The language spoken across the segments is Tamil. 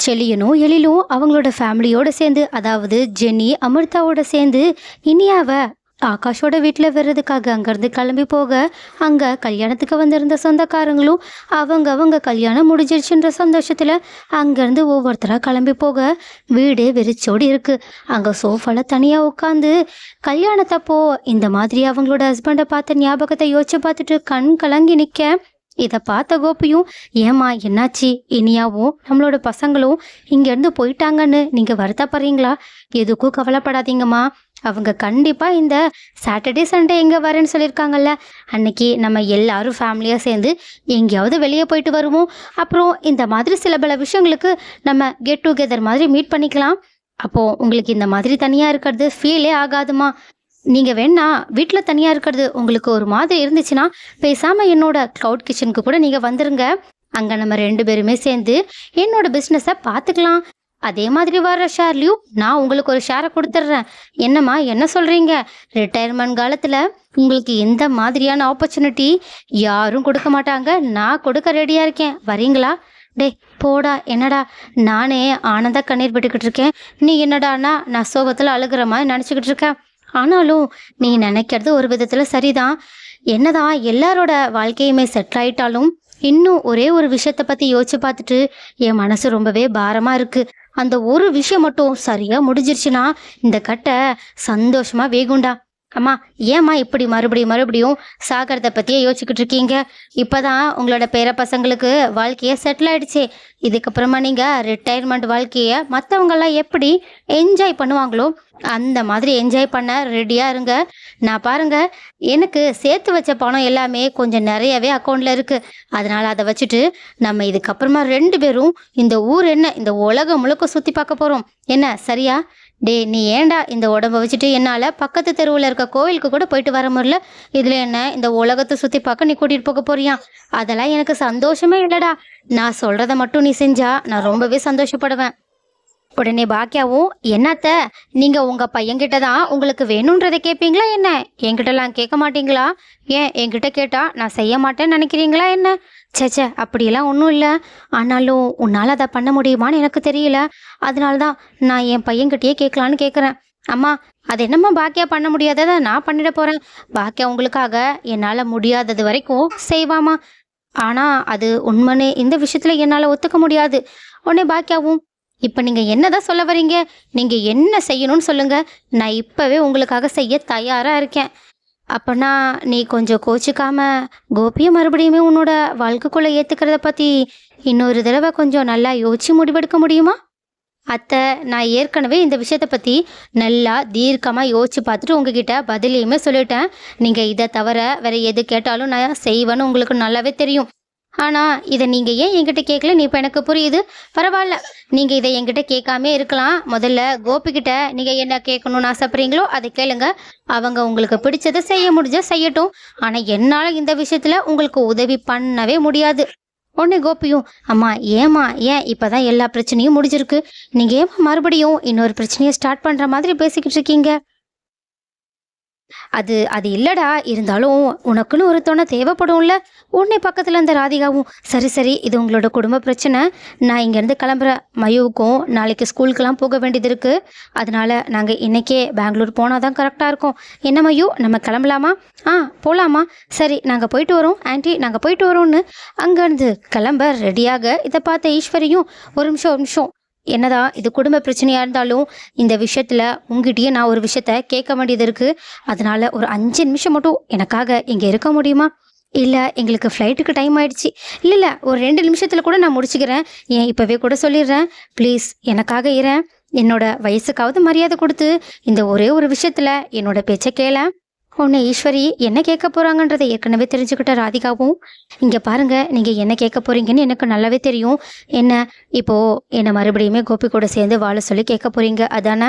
செலியனும் எழிலும் அவங்களோட ஃபேமிலியோடு சேர்ந்து அதாவது ஜெனி அமிர்தாவோட சேர்ந்து இனியாவை ஆகாஷோட வீட்டில் வர்றதுக்காக அங்கேருந்து கிளம்பி போக அங்கே கல்யாணத்துக்கு வந்திருந்த சொந்தக்காரங்களும் அவங்க அவங்க கல்யாணம் முடிஞ்சிருச்சுன்ற சந்தோஷத்தில் அங்கேருந்து ஒவ்வொருத்தராக கிளம்பி போக வீடு வெறிச்சோடி இருக்குது அங்கே சோஃபாவில் தனியாக உட்காந்து கல்யாணத்தப்போ இந்த மாதிரி அவங்களோட ஹஸ்பண்டை பார்த்த ஞாபகத்தை யோசிச்சு பார்த்துட்டு கண் கலங்கி நிற்க இதை பார்த்த கோபியும் ஏமா என்னாச்சு? இனியாவும் நம்மளோட பசங்களும் இங்கேருந்து போயிட்டாங்கன்னு நீங்கள் வருத்தப்படுறீங்களா? எதுக்கும் கவலைப்படாதீங்கம்மா. அவங்க கண்டிப்பாக இந்த சாட்டர்டே சண்டே எங்கே வரேன்னு சொல்லியிருக்காங்கல்ல. அன்னைக்கு நம்ம எல்லாரும் ஃபேமிலியாக சேர்ந்து எங்கேயாவது வெளியே போயிட்டு வருவோம். அப்புறம் இந்த மாதிரி சில பல விஷயங்களுக்கு நம்ம கெட் டுகெதர் மாதிரி மீட் பண்ணிக்கலாம். அப்போது உங்களுக்கு இந்த மாதிரி தனியாக இருக்கிறது ஃபீலே ஆகாதுமா நீங்கள் வேணா வீட்டில் தனியாக இருக்கிறது உங்களுக்கு ஒரு மாதிரி இருந்துச்சுன்னா பேசாமல் என்னோட க்ளவுட் கிச்சனுக்கு கூட நீங்கள் வந்துருங்க. அங்கே நம்ம ரெண்டு பேருமே சேர்ந்து என்னோட பிஸ்னஸை பார்த்துக்கலாம் அதே மாதிரி வர ஷேர்லையும் நான் உங்களுக்கு ஒரு ஷேரை கொடுத்துட்றேன். என்னம்மா என்ன சொல்கிறீங்க ரிட்டையர்மெண்ட் காலத்தில் உங்களுக்கு எந்த மாதிரியான ஆப்பர்ச்சுனிட்டி யாரும் கொடுக்க மாட்டாங்க. நான் கொடுக்க ரெடியாக இருக்கேன். வரீங்களா டேய் போடா என்னடா? நானே ஆனந்த கண்ணீர் விட்டுக்கிட்டு இருக்கேன். நீ என்னடானா நான் சோகத்தில் அழுகிற மாதிரி நினச்சிக்கிட்டு இருக்கேன் ஆனாலும் நீ நினைக்கிறது ஒரு விதத்தில் சரிதான். என்னதான் எல்லாரோட வாழ்க்கையுமே செட்டில் ஆயிட்டாலும் இன்னும் ஒரே ஒரு விஷயத்தை பற்றி யோசிச்சு பார்த்துட்டு என் மனசு ரொம்பவே பாரமாக இருக்கு. அந்த ஒரு விஷயம் மட்டும் சரியாக முடிஞ்சிருச்சுன்னா இந்த கட்டை சந்தோஷமா வேகுண்டா அம்மா ஏம்மா இப்படி மறுபடியும் மறுபடியும் சாகிறத பற்றியே யோசிச்சுக்கிட்டு இருக்கீங்க? இப்போதான் உங்களோட பேர பசங்களுக்கு வாழ்க்கையே செட்டில் ஆயிடுச்சு. இதுக்கப்புறமா நீங்கள் ரிட்டையர்மெண்ட் வாழ்க்கையை மற்றவங்கெல்லாம் எப்படி என்ஜாய் பண்ணுவாங்களோ அந்த மாதிரி என்ஜாய் பண்ண ரெடியாக இருங்க. நான் பாருங்கள் எனக்கு சேர்த்து வச்ச பணம் எல்லாமே கொஞ்சம் நிறையவே அக்கௌண்ட்டில் இருக்குது அதனால் அதை வச்சுட்டு நம்ம இதுக்கப்புறமா ரெண்டு பேரும் இந்த ஊர் என்ன இந்த உலகம் முழுக்க சுற்றி பார்க்க போகிறோம் என்ன சரியா? டே நீ ஏன்டா இந்த உடம்ப வச்சுட்டு என்னால் பக்கத்து தெருவில் இருக்க கோவிலுக்கு கூட போயிட்டு வர முடியல? இதில் என்ன இந்த உலகத்தை சுற்றி பார்க்க நீ கூட்டிகிட்டு போக போறியா? அதெல்லாம் எனக்கு சந்தோஷமே இல்லைடா. நான் சொல்கிறத மட்டும் நீ செஞ்சா நான் ரொம்பவே சந்தோஷப்படுவேன். உடனே பாக்கியாவும் என்னத்த நீங்கள் உங்கள் பையன்கிட்ட தான் உங்களுக்கு வேணுன்றதை கேட்பீங்களா என்ன? என்கிட்டலாம் கேட்க மாட்டீங்களா? ஏன் என்கிட்ட கேட்டால் நான் செய்ய மாட்டேன்னு நினைக்கிறீங்களா என்ன? ச்சே அப்படியெல்லாம் ஒன்றும் இல்லை. ஆனாலும் உன்னால் அதை பண்ண முடியுமான்னு எனக்கு தெரியல. அதனால தான் நான் என் பையன்கிட்டயே கேட்கலான்னு கேட்குறேன் அம்மா அது என்னம்மா பாக்கியா பண்ண முடியாததை நான் பண்ணிட போகிறேன் பாக்கியா உங்களுக்காக என்னால் முடியாதது வரைக்கும் செய்வாமா ஆனால் அது உண்மைன்னு இந்த விஷயத்தில் என்னால் ஒத்துக்க முடியாது. உடனே பாக்கியாவும் இப்போ நீங்கள் என்னதான் சொல்ல வரீங்க? நீங்கள் என்ன செய்யணும்னு சொல்லுங்கள் நான் இப்போவே உங்களுக்காக செய்ய தயாராக இருக்கேன். அப்போனா நீ கொஞ்சம் கோச்சிக்காம கோபியை மறுபடியுமே உன்னோட வாழ்க்கைக்குள்ளே ஏற்றுக்கிறத பற்றி இன்னொரு தடவை கொஞ்சம் நல்லா யோசிச்சு முடிவெடுக்க முடியுமா? அத்தை நான் ஏற்கனவே இந்த விஷயத்தை பற்றி நல்லா தீர்க்கமாக யோசிச்சு பார்த்துட்டு உங்ககிட்ட பதிலையுமே சொல்லிட்டேன். நீங்கள் இதை தவிர வேறு எது கேட்டாலும் நான் செய்வேன்னு உங்களுக்கு நல்லாவே தெரியும். ஆனால் இதை நீங்கள் ஏன் என்கிட்ட கேட்கல நீ இப்போ எனக்கு புரியுது. பரவாயில்ல. நீங்கள் இதை என்கிட்ட கேட்காம இருக்கலாம். முதல்ல கோபிக்கிட்ட நீங்கள் என்ன கேட்கணும்னு ஆசைப்படுறீங்களோ அதை கேளுங்க. அவங்க உங்களுக்கு பிடிச்சதை செய்ய முடிஞ்சால் செய்யட்டும். ஆனால் என்னால் இந்த விஷயத்தில் உங்களுக்கு உதவி பண்ணவே முடியாது. உடனே கோபியும் அம்மா ஏமா ஏன் இப்போ தான் எல்லா பிரச்சனையும் முடிஞ்சிருக்கு? நீங்கள் ஏமா மறுபடியும் இன்னொரு பிரச்சனையை ஸ்டார்ட் பண்ணுற மாதிரி பேசிக்கிட்டு இருக்கீங்க? அது அது இல்லடா. இருந்தாலும் உனக்குன்னு ஒரு துணை தேவைப்படும்ல. உன்னை பக்கத்தில் இருந்த ராதிகாவும் சரி சரி இது உங்களோட குடும்ப பிரச்சனை. நான் இங்கேருந்து கிளம்புற மயுவுக்கும் நாளைக்கு ஸ்கூலுக்கெல்லாம் போக வேண்டியது இருக்குது அதனால நாங்கள் இன்றைக்கே பெங்களூர் போனால் தான் கரெக்டாக இருக்கும். என்ன மயு? நம்ம கிளம்பலாமா? ஆ போகலாமா சரி நாங்கள் போயிட்டு வரோம். ஆன்ட்டி நாங்கள் போயிட்டு வரோம்னு. அங்கேருந்து கிளம்ப ரெடியாக இதை பார்த்த ஈஸ்வரியும் ஒரு நிமிஷம் ஒரு நிமிஷம் என்னதான் இது குடும்ப பிரச்சனையாக இருந்தாலும் இந்த விஷயத்தில் உங்ககிட்டயே நான் ஒரு விஷயத்த கேட்க வேண்டியது இருக்குது அதனால ஒரு அஞ்சு நிமிஷம் மட்டும் எனக்காக இங்கே இருக்க முடியுமா? இல்லை எங்களுக்கு ஃப்ளைட்டுக்கு டைம் ஆயிடுச்சு. இல்லை இல்லை ஒரு ரெண்டு நிமிஷத்தில் கூட நான் முடிச்சுக்கிறேன். ஏன் இப்போவே கூட சொல்லிடுறேன். ப்ளீஸ் எனக்காக இறேன் என்னோட வயசுக்காவது மரியாதை கொடுத்து இந்த ஒரே ஒரு விஷயத்தில் என்னோட பேச்சை கேளேன் உன்னை ஈஸ்வரி என்ன கேட்க போகிறாங்கன்றதை ஏற்கனவே தெரிஞ்சுக்கிட்ட ராதிகாவும் இங்கே பாருங்கள் நீங்கள் என்ன கேட்க போகிறீங்கன்னு எனக்கு நல்லாவே தெரியும். என்ன இப்போது என்னை மறுபடியுமே கோபி கூட சேர்ந்து வாழ சொல்லி கேட்க போகிறீங்க அதானே?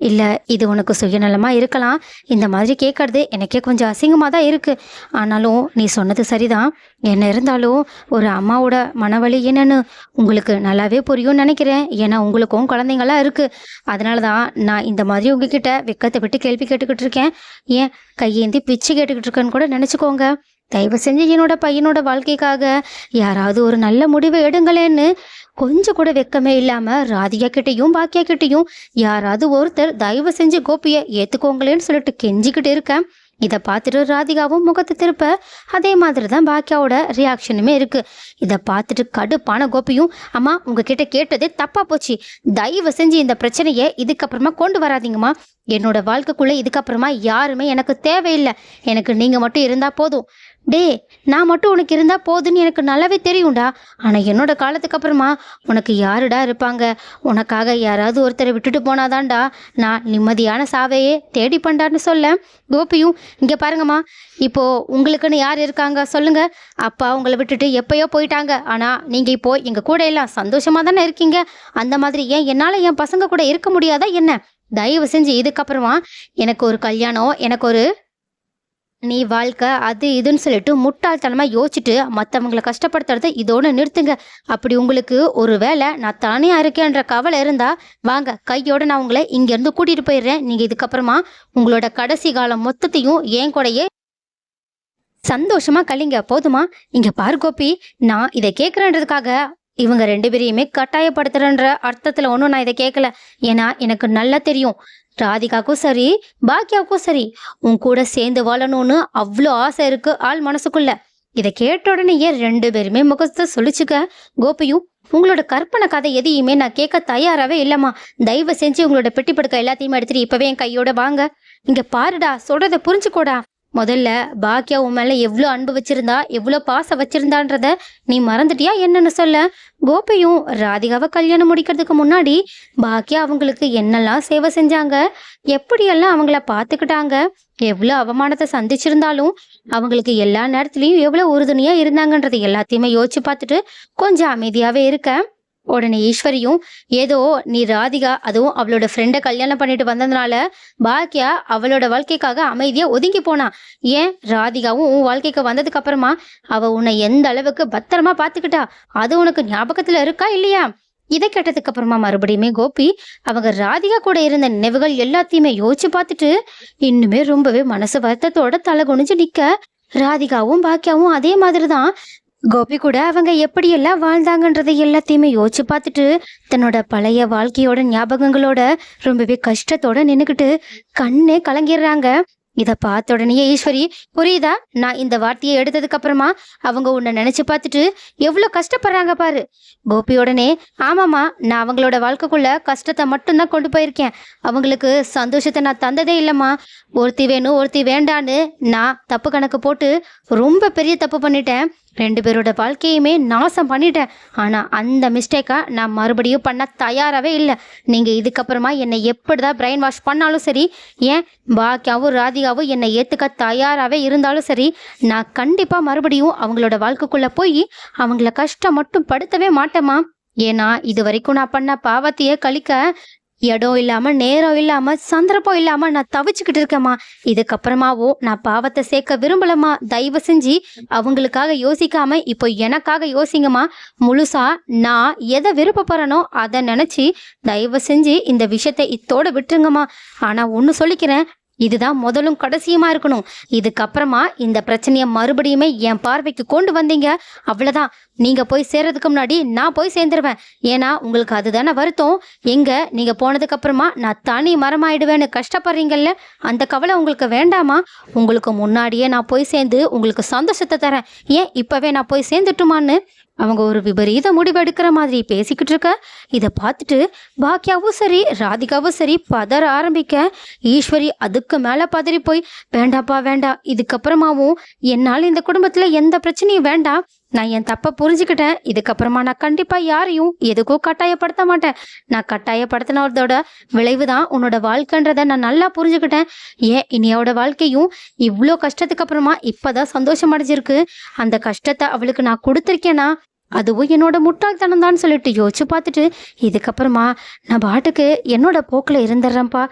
இல்லை இது உனக்கு சுயநலமாக இருக்கலாம். இந்த மாதிரி கேட்கறது எனக்கே கொஞ்சம் அசிங்கமாக தான் இருக்குது ஆனாலும் நீ சொன்னது சரிதான். என்ன இருந்தாலும் ஒரு அம்மாவோட மனவழி என்னன்னு உங்களுக்கு நல்லாவே புரியும்னு நினைக்கிறேன். ஏன்னா உங்களுக்கும் குழந்தைங்களாம் இருக்குது அதனால தான் நான் இந்த மாதிரி உங்ககிட்ட வெக்கத்தை விட்டு கேள்வி கேட்டுக்கிட்டு இருக்கேன். ஏன் கையேந்தி பிச்சு கேட்டுக்கிட்டு இருக்கேன்னு கூட நினச்சிக்கோங்க. தயவு செஞ்சு என்னோட பையனோட வாழ்க்கைக்காக யாராவது ஒரு நல்ல முடிவை எடுங்களேன்னு கொஞ்சம் கூட வெக்கமே இல்லாம ராதிகா கிட்டேயும் பாக்கியா கிட்டயும் யாராவது ஒருத்தர் தயவு செஞ்சு கோபியை ஏத்துக்கோங்களேன்னு சொல்லிட்டு கெஞ்சிக்கிட்டு இருக்கேன். இதை பார்த்துட்டு ராதிகாவும் முகத்தை திருப்ப அதே மாதிரி தான் பாக்கியாவோட ரியாக்ஷனுமே இருக்கு. இதை பார்த்துட்டு கடுப்பான கோபியும் அம்மா உங்ககிட்ட கேட்டதே தப்பா போச்சு. தயவு செஞ்சு இந்த பிரச்சனையை இதுக்கப்புறமா கொண்டு வராதீங்கம்மா. என்னோட வாழ்க்கைக்குள்ள இதுக்கப்புறமா யாருமே எனக்கு தேவையில்லை. எனக்கு நீங்க மட்டும் இருந்தா போதும். டே நான் மட்டும் உனக்கு இருந்தால் போதுன்னு எனக்கு நல்லாவே தெரியும்டா. ஆனால் என்னோட காலத்துக்கு அப்புறமா உனக்கு யாருடா இருப்பாங்க? உனக்காக யாராவது ஒருத்தரை விட்டுட்டு போனாதான்டா. நான் நிம்மதியான சாவையே தேடி பண்ணான்னு சொல்ல. கோபியும் இங்கே பாருங்கம்மா. இப்போது உங்களுக்குன்னு யார் இருக்காங்க? சொல்லுங்கள் அப்பா உங்களை விட்டுட்டு எப்போயோ போயிட்டாங்க. ஆனால் நீங்கள் இப்போ எங்கள் கூட எல்லாம் சந்தோஷமாக தானே இருக்கீங்க? அந்த மாதிரி ஏன் என்னால் என் பசங்க கூட இருக்க முடியாதா என்ன? தயவு செஞ்சு இதுக்கப்புறமா எனக்கு ஒரு கல்யாணம் எனக்கு ஒரு நீ வாழ்க்கை அது இதுன்னு சொல்லிட்டு முட்டாள்தனமாக யோசிச்சுட்டு மற்றவங்களை கஷ்டப்படுத்துறத இதோட நிறுத்துங்க. அப்படி உங்களுக்கு ஒரு வேளை நான் தனியாக இருக்கேன்ற கவலை இருந்தால் வாங்க கையோட நான் உங்களை இங்கேருந்து கூட்டிகிட்டு போயிடுறேன். நீங்கள் இதுக்கப்புறமா உங்களோட கடைசி காலம் மொத்தத்தையும் என் கூடயே சந்தோஷமாக கழிங்க. போதுமா? இங்கே பாரு கோபி நான் இதை கேட்குறேன்றதுக்காக இவங்க ரெண்டு பேரையுமே கட்டாயப்படுத்துறன்ற அர்த்தத்தில் ஒன்றும் நான் இதை கேட்கல. ஏன்னா எனக்கு நல்லா தெரியும். ராதிகாக்கும் சரி பாக்கியாவுக்கும் சரி உன் கூட சேர்ந்து வாழணும்னு அவ்வளோ ஆசை இருக்கு ஆள் மனசுக்குள்ள. இதை கேட்ட உடனே ஏன் ரெண்டு பேருமே முகத்தை சொல்லிச்சுக்க கோபியும் உங்களோட கற்பனை கதை எதையுமே நான் கேட்க தயாராகவே இல்லைம்மா. தயவு செஞ்சு உங்களோட பெட்டி படுக்க எல்லாத்தையுமே எடுத்துட்டு இப்பவே என் கையோட வாங்க. இங்க பாருடா சொல்றதை புரிஞ்சுக்கோடா. முதல்ல பாக்கியா உன் மேலே எவ்வளோ அன்பு வச்சிருந்தா எவ்வளோ பாசம் வச்சிருந்தான்றத நீ மறந்துட்டியா என்னன்னு சொல்ல. கோபியும் ராதிகாவை கல்யாணம் முடிக்கிறதுக்கு முன்னாடி பாக்கியா அவங்களுக்கு என்னெல்லாம் சேவை செஞ்சாங்க? எப்படியெல்லாம் அவங்கள பார்த்துக்கிட்டாங்க? எவ்வளோ அவமானத்தை சந்திச்சிருந்தாலும் அவங்களுக்கு எல்லா நேரத்துலையும் எவ்வளோ உறுதுணையாக இருந்தாங்கன்றது எல்லாத்தையுமே யோசிச்சு பார்த்துட்டு கொஞ்சம் அமைதியாகவே இருக்கேன் உடனே ஈஸ்வரியும் ஏதோ நீ ராதிகா அதுவும் அவளோட ஃப்ரெண்டை கல்யாணம் பண்ணிட்டு வந்ததுனால பாக்கியா அவளோட வாழ்க்கைக்காக அமைதியா ஒதுங்கி போனா. ஏன்? ராதிகாவும் உன் வாழ்க்கைக்கு வந்ததுக்கு அப்புறமா அவ உன்னை எந்த அளவுக்கு பத்திரமா பாத்துக்கிட்டா? அது உனக்கு ஞாபகத்துல இருக்கா இல்லையா? இதை கேட்டதுக்கு அப்புறமா மறுபடியுமே கோபி அவங்க ராதிகா கூட இருந்த நினைவுகள் எல்லாத்தையுமே யோசிச்சு பார்த்துட்டு இன்னுமே ரொம்பவே மனசு வருத்தத்தோட தலை குனிஞ்சு நிக்க. ராதிகாவும் பாக்கியாவும் அதே மாதிரி தான் கோபி கூட அவங்க எப்படியெல்லாம் வாழ்ந்தாங்கன்றதை எல்லாத்தையுமே யோசிச்சு பார்த்துட்டு தன்னோட பழைய வாழ்க்கையோட ஞாபகங்களோட ரொம்பவே கஷ்டத்தோட நின்றுக்கிட்டு கண்ணே கலங்கிடுறாங்க. இதை பார்த்த உடனே ஈஸ்வரி புரியுதா? நான் இந்த வார்த்தையை எடுத்ததுக்கு அப்புறமா அவங்க உன்னை நினைச்சு பார்த்துட்டு எவ்வளோ கஷ்டப்படுறாங்க பாரு. கோபி உடனே ஆமாம்மா நான் அவங்களோட வாழ்க்கைக்குள்ள கஷ்டத்தை மட்டும்தான் கொண்டு போயிருக்கேன். அவங்களுக்கு சந்தோஷத்தை நான் தந்ததே இல்லைம்மா. ஒருத்தி வேணும் ஒருத்தி வேண்டான்னு நான் தப்பு கணக்கு போட்டு ரொம்ப பெரிய தப்பு பண்ணிட்டேன். ரெண்டு பேரோட வாழ்க்கையுமே நாசம் பண்ணிட்டேன். ஆனால் அந்த மிஸ்டேக்கை நான் மறுபடியும் பண்ண தயாராகவே இல்லை. நீங்கள் இதுக்கப்புறமா என்னை எப்படி தான் பிரெயின் வாஷ் பண்ணாலும் சரி ஏன் பாக்கியாவும் ராதிகாவும் என்னை ஏற்றுக்க தயாராகவே இருந்தாலும் சரி நான் கண்டிப்பாக மறுபடியும் அவங்களோட வாழ்க்கைக்குள்ளே போய் அவங்கள கஷ்டம் மட்டும் படுத்தவே மாட்டேம்மா. ஏன்னா இது வரைக்கும் நான் பண்ண பாவத்தையே கழிக்க இடம் இல்லாம நேரம் இல்லாம சந்தர்ப்பம் இல்லாம நான் தவிச்சுக்கிட்டு இருக்கேம்மா. இதுக்கப்புறமாவும் நான் பாவத்தை சேர்க்க விரும்பலம்மா. தயவு செஞ்சு அவங்களுக்காக யோசிக்காம இப்போ எனக்காக யோசிங்கம்மா. முழுசா நான் எதை விருப்பப்படுறனோ அதை நினைச்சு தயவு செஞ்சு இந்த விஷயத்தை இத்தோட விட்டுருங்கம்மா. ஆனா ஒன்று சொல்லிக்கிறேன் இதுதான் முதலும் கடைசியுமா இருக்கணும். இதுக்கப்புறமா இந்த பிரச்சனையை மறுபடியுமே என் பார்வைக்கு கொண்டு வந்தீங்க. அவ்வளோதான் நீங்கள் போய் சேர்றதுக்கு முன்னாடி நான் போய் சேர்ந்துருவேன். ஏன்னா உங்களுக்கு அதுதானே வருத்தம். எங்கே? நீங்கள் போனதுக்கப்புறமா நான் தனி மரமாயிடுவேன்னு கஷ்டப்படுறீங்கல்ல? அந்த கவலை உங்களுக்கு வேண்டாமா? உங்களுக்கு முன்னாடியே நான் போய் சேர்ந்து உங்களுக்கு சந்தோஷத்தை தரேன். ஏன் இப்போவே நான் போய் சேர்ந்துட்டுமான்னு? அவங்க ஒரு விபரீத முடிவு எடுக்கிற மாதிரி பேசிக்கிட்டு இருக்க. இதை பார்த்துட்டு பாக்கியாவும் சரி ராதிகாவும் சரி பதற ஆரம்பிக்க ஈஸ்வரி அதுக்கு மேலே பதறி போய் வேண்டாப்பா வேண்டாம். இதுக்கப்புறமாவும் என்னால் இந்த குடும்பத்தில் எந்த பிரச்சனையும் வேண்டாம். நான் என் தப்பை புரிஞ்சுக்கிட்டேன். இதுக்கப்புறமா நான் கண்டிப்பாக யாரையும் எதுக்கோ கட்டாயப்படுத்த மாட்டேன். நான் கட்டாயப்படுத்தினதோட விளைவு தான் உன்னோட வாழ்க்கைன்றதை நான் நல்லா புரிஞ்சுக்கிட்டேன். ஏன் இனியோட வாழ்க்கையும் இவ்வளோ கஷ்டத்துக்கு அப்புறமா இப்போதான் சந்தோஷம் அடைஞ்சிருக்கு? அந்த கஷ்டத்தை அவளுக்கு நான் கொடுத்துருக்கேனா? அதுவும் என்னோட முட்டாள்தனம் தான் சொல்லிட்டு யோசிச்சு பார்த்துட்டு இதுக்கப்புறமா நான் பாட்டுக்கு என்னோட போக்கில் இருந்துடுறேன்ப்பா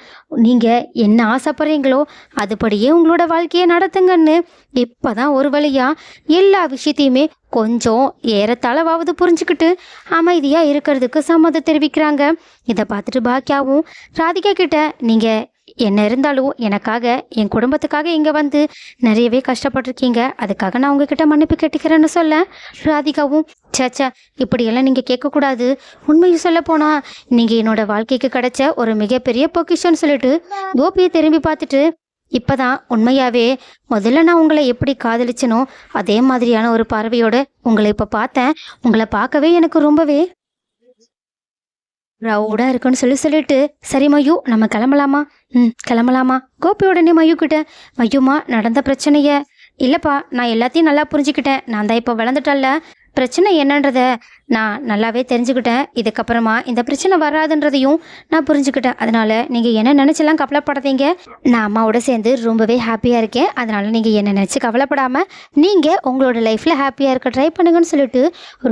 நீங்கள் என்ன ஆசைப்படுறீங்களோ அதுபடியே உங்களோட வாழ்க்கையை நடத்துங்கன்னு. இப்போ தான் ஒரு வழியாக எல்லா விஷயத்தையுமே கொஞ்சம் ஏறத்தாழவாவது புரிஞ்சுக்கிட்டு அமைதியாக இருக்கிறதுக்கு சம்மதம் தெரிவிக்கிறாங்க. இதை பார்த்துட்டு பாக்கியாவும் ராதிகா கிட்ட நீங்கள் என்ன இருந்தாலும் எனக்காக என் குடும்பத்துக்காக இங்கே வந்து நிறையவே கஷ்டப்பட்டிருக்கீங்க. அதுக்காக நான் உங்ககிட்ட மன்னிப்பு கேட்டுக்கிறேன்னு சொல்ல. ராதிகாவும் சேச்சா இப்படியெல்லாம் நீங்கள் கேட்கக்கூடாது. உண்மையை சொல்ல போனால் நீங்கள் என்னோட வாழ்க்கைக்கு கிடைச்ச ஒரு மிகப்பெரிய பொக்கிஷன்னு சொல்லிட்டு கோபியை திரும்பி பார்த்துட்டு இப்பதான் உண்மையாகவே முதல்ல நான் உங்களை எப்படி காதலிச்சனோ அதே மாதிரியான ஒரு பார்வையோடு உங்களை இப்போ பார்த்தேன். உங்களை பார்க்கவே எனக்கு ரொம்பவே ப்ரௌடா இருக்குன்னு சொல்லி சொல்லிட்டு சரி மயு நம்ம கிளம்பலாமா? ம் கிளம்பலாமா. கோபி உடனே மயு கிட்ட மயுமா நடந்த பிரச்சனைய இல்லைப்பா நான் எல்லாத்தையும் நல்லா புரிஞ்சுக்கிட்டேன். நான் தான் இப்போ வளர்ந்துட்டல்ல. பிரச்சனை என்னன்றத நான் நல்லாவே தெரிஞ்சுக்கிட்டேன். இதுக்கப்புறமா இந்த பிரச்சனை வராதுன்றதையும் நான் புரிஞ்சுக்கிட்டேன். அதனால் நீங்கள் என்ன நினச்செல்லாம் கவலைப்படாதீங்க. நான் அம்மாவோட சேர்ந்து ரொம்பவே ஹாப்பியாக இருக்கேன். அதனால் நீங்கள் என்ன நினச்சி கவலைப்படாமல் நீங்கள் உங்களோட லைஃப்பில் ஹாப்பியாக இருக்க ட்ரை பண்ணுங்கன்னு சொல்லிட்டு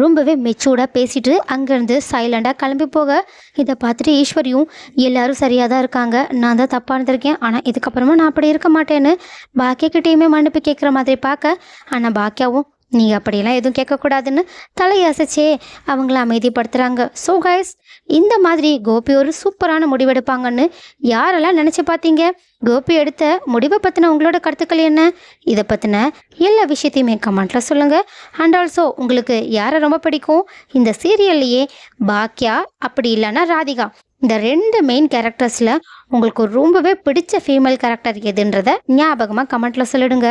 ரொம்பவே மெச்சூர்டாக பேசிட்டு அங்கேருந்து சைலண்டாக கிளம்பி போக இதை பார்த்துட்டு ஈஸ்வரியும் எல்லோரும் சரியாக தான் இருக்காங்க. நான் தான் தப்பாக இருந்திருக்கேன். ஆனால் இதுக்கப்புறமா நான் அப்படி இருக்க மாட்டேன்னு பாக்கியக்கிட்டேயுமே மன்னிப்பு கேட்குற மாதிரி பார்க்க ஆனால் பாக்கியாவும் நீங்கள் அப்படியெல்லாம் எதுவும் கேட்கக்கூடாதுன்னு தலையசைச்சே அவங்கள அமைதிப்படுத்துகிறாங்க ஸோ கைஸ் இந்த மாதிரி கோபி ஒரு சூப்பரான முடிவெடுப்பாங்கன்னு யாரெல்லாம் நினச்சி பார்த்தீங்க? கோபி எடுத்த முடிவை பற்றின உங்களோட கருத்துக்கள் என்ன? இதை பற்றின எல்லா விஷயத்தையுமே கமெண்ட்டில் சொல்லுங்கள் அண்ட் ஆல்சோ உங்களுக்கு யாரை ரொம்ப பிடிக்கும்? இந்த சீரியல்லையே பாக்யா அப்படி இல்லைன்னா ராதிகா. இந்த ரெண்டு மெயின் கேரக்டர்ஸில் உங்களுக்கு ரொம்பவே பிடிச்ச ஃபீமேல் கேரக்டர் எதுன்றதை ஞாபகமாக கமெண்ட்டில் சொல்லிடுங்க.